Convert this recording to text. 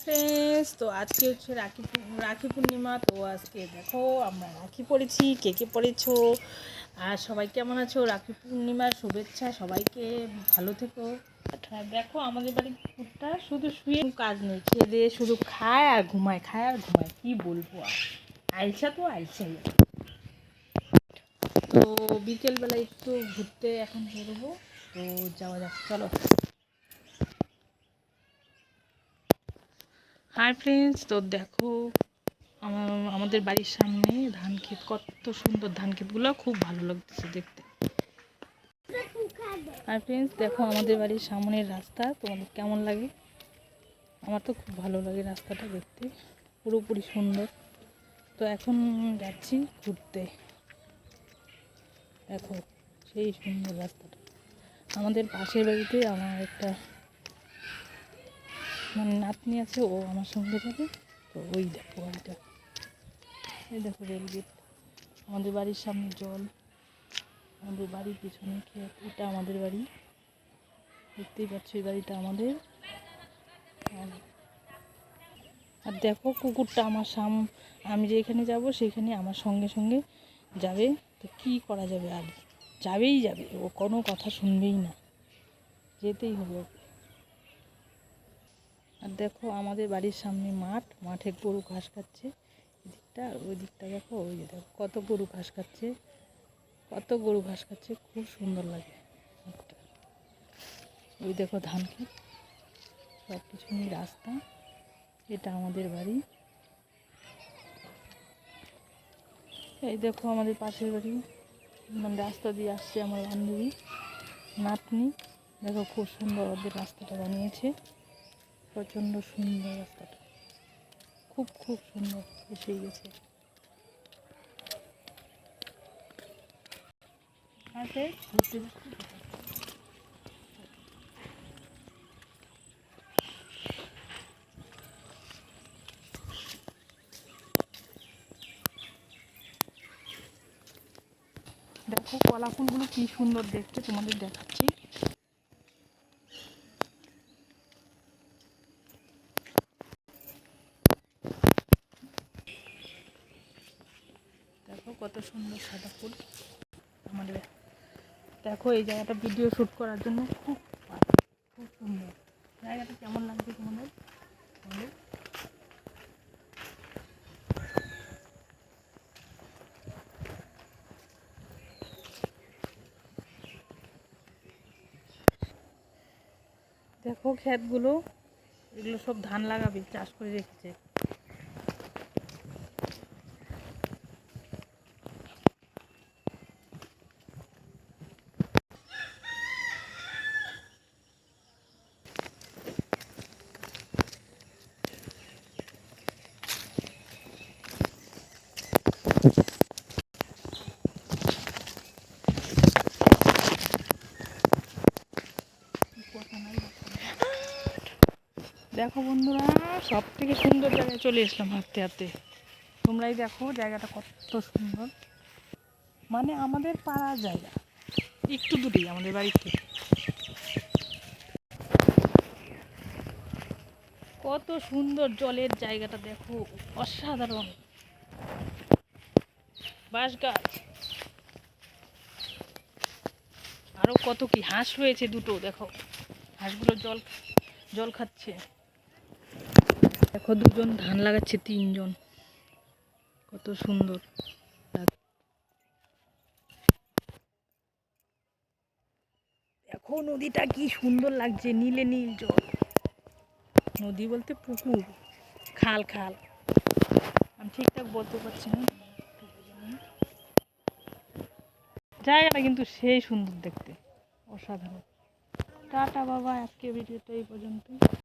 Friends তো আজকে হচ্ছে রাখি রাখি পূর্ণিমা, তো আজকে দেখো আমরা রাখি পড়েছি, কে কে পড়েছো? আর সবাই কেমন আছো? রাখি পূর্ণিমার শুভেচ্ছা সবাইকে, ভালো থেকো। দেখো আমাদের বাড়ির কুকুরটা শুধু শুয়ে কাজ নেই, খেয়ে দিয়ে শুধু খায় আর ঘুমায়, খায় আর ঘুমায়, কি বলব আর? আইসা তো আইসাই তো বিকেলবেলা একটু ঘুরতে এখন বেরোবো, তো যাওয়া যাক, চলো। হাই ফ্রেন্ডস তো দেখো আমাদের বাড়ির সামনে ধান ক্ষেত, কত সুন্দর ধান ক্ষেতগুলো, খুব ভালো লাগতেছে দেখতে। হাই ফ্রেন্ডস দেখো আমাদের বাড়ির সামনের রাস্তা, তোমাদের কেমন লাগে? আমার তো খুব ভালো লাগে রাস্তাটা দেখতে, পুরোপুরি সুন্দর। তো এখন যাচ্ছি ঘুরতে। দেখো, সেই সুন্দর রাস্তাটা। আমাদের পাশের বাড়িতে আমার একটা মানে নাতনি আছে, ও আমার সঙ্গে যাবে তো ওই দেখো ওইটা এই দেখো রেলগেট আমাদের বাড়ির সামনে জল। আমাদের বাড়ির পিছনে ক্ষেত। এটা আমাদের বাড়ি। দেখতেই পাচ্ছ বাড়িটা আমাদের। আর- দেখো কুকুরটা আমার সাম, আমি যেখানে যাব, সেখানে আমার সঙ্গে সঙ্গে যাবে। তো কী করা যাবে? আর যাবেই যাবে। ও কোনো কথা শুনবেই না। যেতেই হবে আর দেখো আমাদের বাড়ির সামনে মাঠ, মাঠে গরু ঘাস খাচ্ছে। এদিকটা আর ওই দিকটা দেখো, ওই যে দেখো, কত গরু ঘাস খাচ্ছে। কত গরু ঘাস খাচ্ছে, খুব সুন্দর লাগে। ওই দেখো ধান খেত সব কিছু নিয়ে রাস্তা। এটা আমাদের বাড়ি। এই দেখো আমাদের পাশের বাড়ি। মানে রাস্তা দিয়ে আসছে আমার বান্ধবী, নাতনি। দেখো খুব সুন্দর ওদের রাস্তাটা বানিয়েছে। প্রচণ্ড সুন্দর রাস্তাটা। খুব খুব সুন্দর এসেই গেছে। দেখো কলা ফুলগুলো কি সুন্দর দেখতে, তোমাদের দেখাচ্ছি দেখো কত সুন্দর সাদা ফুল। আমাদের দেখো এই জায়গাটা ভিডিও শ্যুট করার জন্য খুব খুব সুন্দর। জায়গাটা কেমন লাগছে তোমাদের? দেখো ক্ষেতগুলো, এগুলো সব ধান লাগাবে, চাষ করে রেখেছে। দেখো বন্ধুরা সব থেকে সুন্দর জায়গায় চলে এসলাম হাঁটতে হাঁটতে। তোমরাই দেখো জায়গাটা কত সুন্দর। মানে আমাদের পাড়ার জায়গা। একটু দূরেই আমাদের বাড়ির থেকে। কত সুন্দর জলের জায়গাটা দেখো, অসাধারণ। বাঁশ গাছ। আরও কত কি হাঁস রয়েছে দুটো, দেখো। হাঁসগুলো জল জল খাচ্ছে। দেখো দুজন ধান লাগাচ্ছে তিনজন। কত সুন্দর। দেখো নদীটা কি সুন্দর লাগছে, নীলে নীল জল। নদী বলতে পুকুর, খাল খাল। আমি ঠিকঠাক বলতে পারছি না। জায়গাটা কিন্তু সেই সুন্দর দেখতে। অসাধারণ। টাটা বাবা আজকে ভিডিওটা এই পর্যন্ত